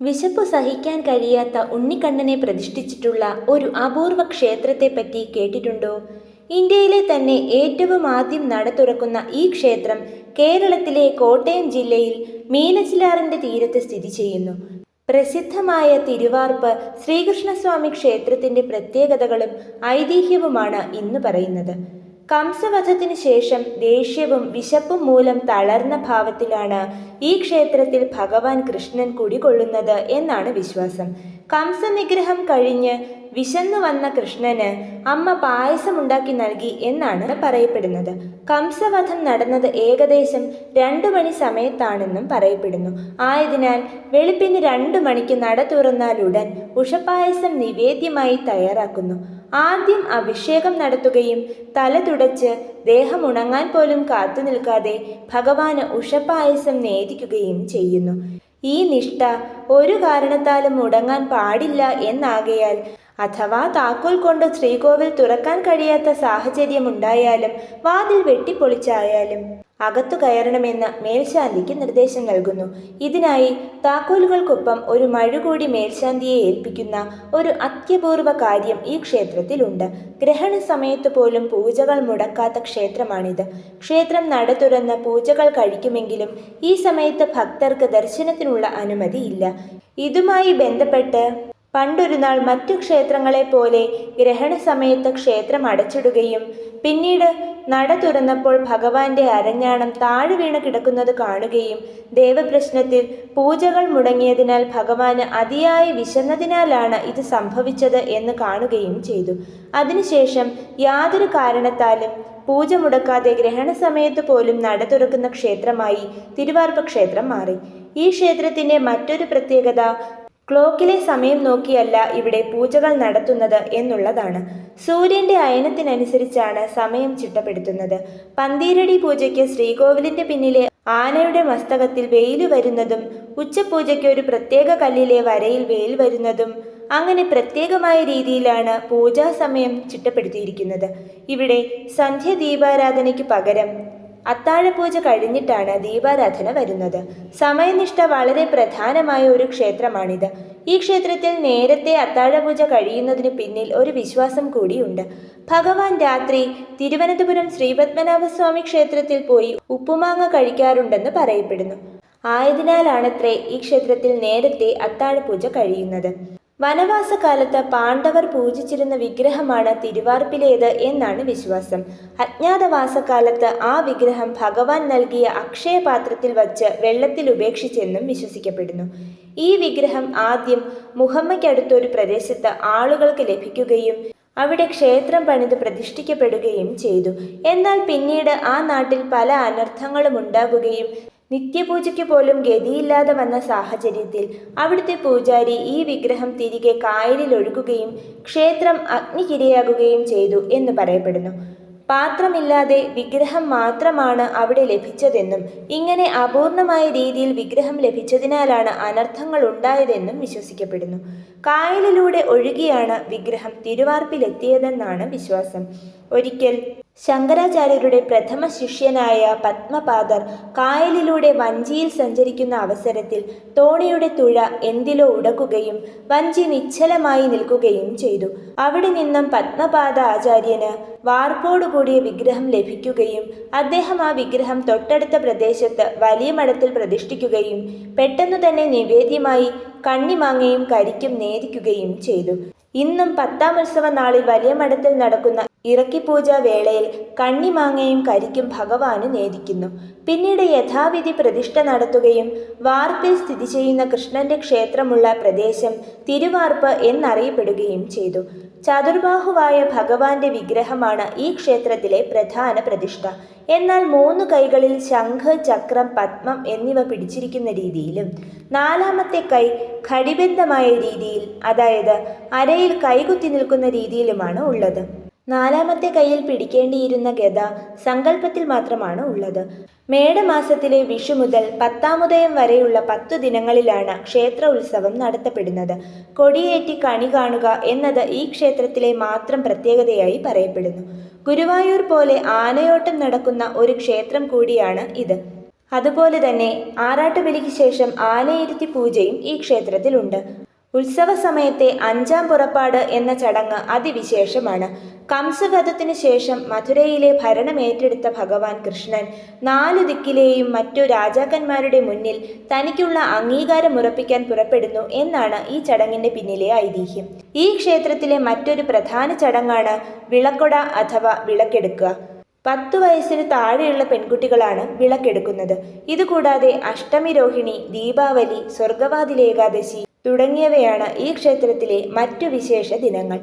വിശപ്പ് സഹിക്കാൻ കഴിയാത്ത ഉണ്ണിക്കണ്ണനെ പ്രതിഷ്ഠിച്ചിട്ടുള്ള ഒരു അപൂർവ ക്ഷേത്രത്തെ പറ്റി കേട്ടിട്ടുണ്ടോ? ഇന്ത്യയിലെ തന്നെ ഏറ്റവും ആദ്യം നട തുറക്കുന്ന ഈ ക്ഷേത്രം കേരളത്തിലെ കോട്ടയം ജില്ലയിൽ മീനച്ചിലാറിന്റെ തീരത്ത് സ്ഥിതി ചെയ്യുന്നു. പ്രസിദ്ധമായ തിരുവാർപ്പ് ശ്രീകൃഷ്ണസ്വാമി ക്ഷേത്രത്തിന്റെ പ്രത്യേകതകളും ഐതിഹ്യവുമാണ് ഇന്ന് പറയുന്നത്. കംസവധത്തിനു ശേഷം ദേഷ്യവും വിശപ്പും മൂലം തളർന്ന ഭാവത്തിലാണ് ഈ ക്ഷേത്രത്തിൽ ഭഗവാൻ കൃഷ്ണൻ കുടികൊള്ളുന്നത് എന്നാണ് വിശ്വാസം. കംസനിഗ്രഹം കഴിഞ്ഞ് വിശന്നു വന്ന കൃഷ്ണന് അമ്മ പായസമുണ്ടാക്കി നൽകി എന്നാണ് പറയപ്പെടുന്നത്. കംസവധം നടന്നത് ഏകദേശം രണ്ടു മണി സമയത്താണെന്നും പറയപ്പെടുന്നു. ആയതിനാൽ വെളുപ്പിന് രണ്ടു മണിക്ക് നട തുറന്നാലുടൻ ഉഷപായസം നിവേദ്യമായി തയ്യാറാക്കുന്നു. ആദ്യം അഭിഷേകം നടത്തുകയും തല തുടച്ച് ദേഹം ഉണങ്ങാൻ പോലും കാത്തു നിൽക്കാതെ ഭഗവാന് ഉഷപ്പായസം നേദിക്കുകയും ചെയ്യുന്നു. ഈ നിഷ്ഠ ഒരു കാരണത്താലും മുടങ്ങാൻ പാടില്ല എന്നാകയാൽ അഥവാ താക്കോൽ കൊണ്ട് ശ്രീകോവിൽ തുറക്കാൻ കഴിയാത്ത സാഹചര്യമുണ്ടായാലും വാതിൽ വെട്ടിപ്പൊളിച്ചായാലും അകത്തു കയറണമെന്ന് മേൽശാന്തിക്ക് നിർദ്ദേശം നൽകുന്നു. ഇതിനായി താക്കോലുകൾക്കൊപ്പം ഒരു മഴ കൂടി മേൽശാന്തിയെ ഏൽപ്പിക്കുന്ന ഒരു അത്യപൂർവ കാര്യം ഈ ക്ഷേത്രത്തിലുണ്ട്. ഗ്രഹണ സമയത്ത് പോലും പൂജകൾ മുടക്കാത്ത ക്ഷേത്രമാണിത്. ക്ഷേത്രം നട തുറന്ന് പൂജകൾ കഴിക്കുമെങ്കിലും ഈ സമയത്ത് ഭക്തർക്ക് ദർശനത്തിനുള്ള അനുമതിയില്ല. ഇതുമായി ബന്ധപ്പെട്ട് പണ്ടൊരു നാൾ മറ്റു ക്ഷേത്രങ്ങളെ പോലെ ഗ്രഹണ സമയത്ത് ക്ഷേത്രം അടച്ചിടുകയും പിന്നീട് നട തുറന്നപ്പോൾ ഭഗവാന്റെ അരഞ്ഞാണം താഴെ വീണ് കിടക്കുന്നത് കാണുകയും ദേവപ്രശ്നത്തിൽ പൂജകൾ മുടങ്ങിയതിനാൽ ഭഗവാന് അതിയായി വിശന്നതിനാലാണ് ഇത് സംഭവിച്ചത് എന്ന് കാണുകയും ചെയ്തു. അതിനുശേഷം യാതൊരു കാരണത്താലും പൂജ മുടക്കാതെ ഗ്രഹണ സമയത്ത് പോലും നട തുറക്കുന്ന ക്ഷേത്രമായി തിരുവാർപ്പ ക്ഷേത്രം മാറി. ഈ ക്ഷേത്രത്തിന്റെ മറ്റൊരു പ്രത്യേകത ക്ലോക്കിലെ സമയം നോക്കിയല്ല ഇവിടെ പൂജകൾ നടത്തുന്നത് എന്നുള്ളതാണ്. സൂര്യന്റെ അയനത്തിനനുസരിച്ചാണ് സമയം ചിട്ടപ്പെടുത്തുന്നത്. പന്തീരടി പൂജയ്ക്ക് ശ്രീകോവിലിന്റെ പിന്നിലെ ആനയുടെ മസ്തകത്തിൽ വെയിൽ വരുന്നതും ഉച്ചപൂജയ്ക്ക് ഒരു പ്രത്യേക കല്ലിലെ വരയിൽ വെയിൽ വരുന്നതും അങ്ങനെ പ്രത്യേകമായ രീതിയിലാണ് പൂജാ സമയം ചിട്ടപ്പെടുത്തിയിരിക്കുന്നത്. ഇവിടെ സന്ധ്യ ദീപാരാധനയ്ക്ക് പകരം അത്താഴപൂജ കഴിഞ്ഞിട്ടാണ് ദീപാരാധന വരുന്നത്. സമയനിഷ്ഠ വളരെ പ്രധാനമായ ഒരു ക്ഷേത്രമാണിത്. ഈ ക്ഷേത്രത്തിൽ നേരത്തെ അത്താഴപൂജ കഴിയുന്നതിന് പിന്നിൽ ഒരു വിശ്വാസം കൂടിയുണ്ട്. ഭഗവാൻ രാത്രി തിരുവനന്തപുരം ശ്രീപത്മനാഭസ്വാമി ക്ഷേത്രത്തിൽ പോയി ഉപ്പുമാങ്ങ കഴിക്കാറുണ്ടെന്ന് പറയപ്പെടുന്നു. ആയതിനാലാണത്രേ ഈ ക്ഷേത്രത്തിൽ നേരത്തെ അത്താഴപൂജ കഴിയുന്നത്. വനവാസകാലത്ത് പാണ്ഡവർ പൂജിച്ചിരുന്ന വിഗ്രഹമാണ് തിരുവാർപ്പിലേത് എന്നാണ് വിശ്വാസം. അജ്ഞാതവാസകാലത്ത് ആ വിഗ്രഹം ഭഗവാൻ നൽകിയ അക്ഷയപാത്രത്തിൽ വച്ച് വെള്ളത്തിൽ ഉപേക്ഷിച്ചെന്നും വിശ്വസിക്കപ്പെടുന്നു. ഈ വിഗ്രഹം ആദ്യം മുഹമ്മയ്ക്കടുത്തൊരു പ്രദേശത്ത് ആളുകൾക്ക് ലഭിക്കുകയും അവിടെ ക്ഷേത്രം പണിത് പ്രതിഷ്ഠിക്കപ്പെടുകയും ചെയ്തു. എന്നാൽ പിന്നീട് ആ നാട്ടിൽ പല അനർത്ഥങ്ങളും ഉണ്ടാകുകയും നിത്യപൂജയ്ക്ക് പോലും ഗതിയില്ലാതെ വന്ന സാഹചര്യത്തിൽ അവിടുത്തെ പൂജാരി ഈ വിഗ്രഹം തിരികെ കായലിൽ ഒഴുകുകയും ക്ഷേത്രം അഗ്നിക്കിരയാകുകയും ചെയ്തു എന്ന് പറയപ്പെടുന്നു. പാത്രമില്ലാതെ വിഗ്രഹം മാത്രമാണ് അവിടെ ലഭിച്ചതെന്നും ഇങ്ങനെ അപൂർണമായ രീതിയിൽ വിഗ്രഹം ലഭിച്ചതിനാലാണ് അനർത്ഥങ്ങൾ ഉണ്ടായതെന്നും വിശ്വസിക്കപ്പെടുന്നു. കായലിലൂടെ ഒഴുകിയാണ് വിഗ്രഹം തിരുവാർപ്പിലെത്തിയതെന്നാണ് വിശ്വാസം. ഒരിക്കൽ ശങ്കരാചാര്യരുടെ പ്രഥമ ശിഷ്യനായ പത്മപാദർ കായലിലൂടെ വഞ്ചിയിൽ സഞ്ചരിക്കുന്ന അവസരത്തിൽ തോണിയുടെ തുഴ എന്തിലോ ഉടക്കുകയും വഞ്ചി നിശ്ചലമായി നിൽക്കുകയും ചെയ്തു. അവിടെ നിന്നും പത്മപാദ ആചാര്യന് വാർപ്പോടുകൂടിയ വിഗ്രഹം ലഭിക്കുകയും അദ്ദേഹം ആ വിഗ്രഹം തൊട്ടടുത്ത പ്രദേശത്ത് വലിയ മഠത്തിൽ പ്രതിഷ്ഠിക്കുകയും പെട്ടെന്നു തന്നെ നിവേദ്യമായി കണ്ണിമാങ്ങയും കരിക്കും നേദിക്കുകയും ചെയ്തു. ഇന്നും പത്താം ഉത്സവ നാളിൽ വലിയ മഠത്തിൽ നടക്കുന്ന ഇറക്കിപ്പൂജ വേളയിൽ കണ്ണിമാങ്ങയും കരിക്കും ഭഗവാന് നേദിക്കുന്നു. പിന്നീട് യഥാവിധി പ്രതിഷ്ഠ നടത്തുകയും വാർപ്പിൽ സ്ഥിതി ചെയ്യുന്ന കൃഷ്ണന്റെ ക്ഷേത്രമുള്ള പ്രദേശം തിരുവാർപ്പ് എന്നറിയപ്പെടുകയും ചെയ്തു. ചതുർബാഹുവായ ഭഗവാന്റെ വിഗ്രഹമാണ് ഈ ക്ഷേത്രത്തിലെ പ്രധാന പ്രതിഷ്ഠ. എന്നാൽ മൂന്ന് കൈകളിൽ ശംഖ് ചക്രം പത്മം എന്നിവ പിടിച്ചിരിക്കുന്ന രീതിയിലും നാലാമത്തെ കൈ ഘടിബന്ധമായ രീതിയിൽ അതായത് അരയിൽ കൈകുത്തി നിൽക്കുന്ന രീതിയിലുമാണ് ഉള്ളത്. നാലാമത്തെ കയ്യിൽ പിടിക്കേണ്ടിയിരുന്ന ഗത സങ്കല്പത്തിൽ മാത്രമാണ് ഉള്ളത്. മേടമാസത്തിലെ വിഷു മുതൽ പത്താമുദയം വരെയുള്ള പത്തു ദിനങ്ങളിലാണ് ക്ഷേത്ര ഉത്സവം നടത്തപ്പെടുന്നത്. കൊടിയേറ്റി കണി കാണുക എന്നത് ഈ ക്ഷേത്രത്തിലെ മാത്രം പ്രത്യേകതയായി പറയപ്പെടുന്നു. ഗുരുവായൂർ പോലെ ആനയോട്ടം നടക്കുന്ന ഒരു ക്ഷേത്രം കൂടിയാണ് ഇത്. അതുപോലെ തന്നെ ആറാട്ടുബലിക്ക് ശേഷം ആനയിരുത്തി പൂജയും ഈ ക്ഷേത്രത്തിലുണ്ട്. ഉത്സവ സമയത്തെ അഞ്ചാം പുറപ്പാട് എന്ന ചടങ്ങ് അതിവിശേഷമാണ്. കംസവധത്തിനു ശേഷം മധുരയിലെ ഭരണം ഏറ്റെടുത്ത ഭഗവാൻ കൃഷ്ണൻ നാലു ദിക്കിലെയും മറ്റു രാജാക്കന്മാരുടെ മുന്നിൽ തനിക്കുള്ള അംഗീകാരം ഉറപ്പിക്കാൻ പുറപ്പെടുന്നു എന്നാണ് ഈ ചടങ്ങിന്റെ പിന്നിലെ ഐതിഹ്യം. ഈ ക്ഷേത്രത്തിലെ മറ്റൊരു പ്രധാന ചടങ്ങാണ് വിളക്കൊട അഥവാ വിളക്കെടുക്കുക. പത്തു വയസ്സിന് താഴെയുള്ള പെൺകുട്ടികളാണ് വിളക്കെടുക്കുന്നത്. ഇതുകൂടാതെ അഷ്ടമി രോഹിണി ദീപാവലി സ്വർഗവാതിൽ ഏകാദശി തുടങ്ങിയവയാണ് ഈ ക്ഷേത്രത്തിലെ മറ്റു വിശേഷ ദിനങ്ങൾ.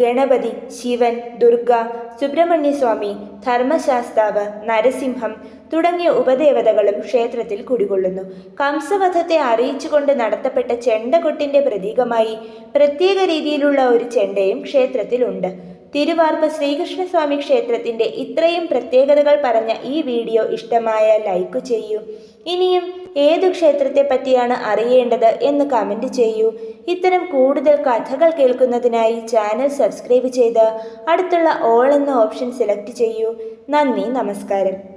ഗണപതി ശിവൻ ദുർഗ സുബ്രഹ്മണ്യസ്വാമി ധർമ്മശാസ്താവ് നരസിംഹം തുടങ്ങിയ ഉപദേവതകളും ക്ഷേത്രത്തിൽ കുടികൊള്ളുന്നു. കംസവധത്തെ അറിയിച്ചുകൊണ്ട് നടത്തപ്പെട്ട ചെണ്ടകൊട്ടിന്റെ പ്രതീകമായി പ്രത്യേക രീതിയിലുള്ള ഒരു ചെണ്ടയും ക്ഷേത്രത്തിലുണ്ട്. തിരുവാർപ്പ് ശ്രീകൃഷ്ണസ്വാമി ക്ഷേത്രത്തിന്റെ ഇത്രയും പ്രത്യേകതകൾ പറഞ്ഞ ഈ വീഡിയോ ഇഷ്ടമായ ലൈക്ക് ചെയ്യൂ. ഇനിയും ഏതു ക്ഷേത്രത്തെ പറ്റിയാണ് അറിയേണ്ടത് എന്ന് കമന്റ് ചെയ്യൂ. ഇത്തരം കൂടുതൽ കഥകൾ കേൾക്കുന്നതിനായി ചാനൽ സബ്സ്ക്രൈബ് ചെയ്ത് അടുത്തുള്ള ഓൾ എന്ന ഓപ്ഷൻ സെലക്ട് ചെയ്യൂ. നന്ദി നമസ്കാരം.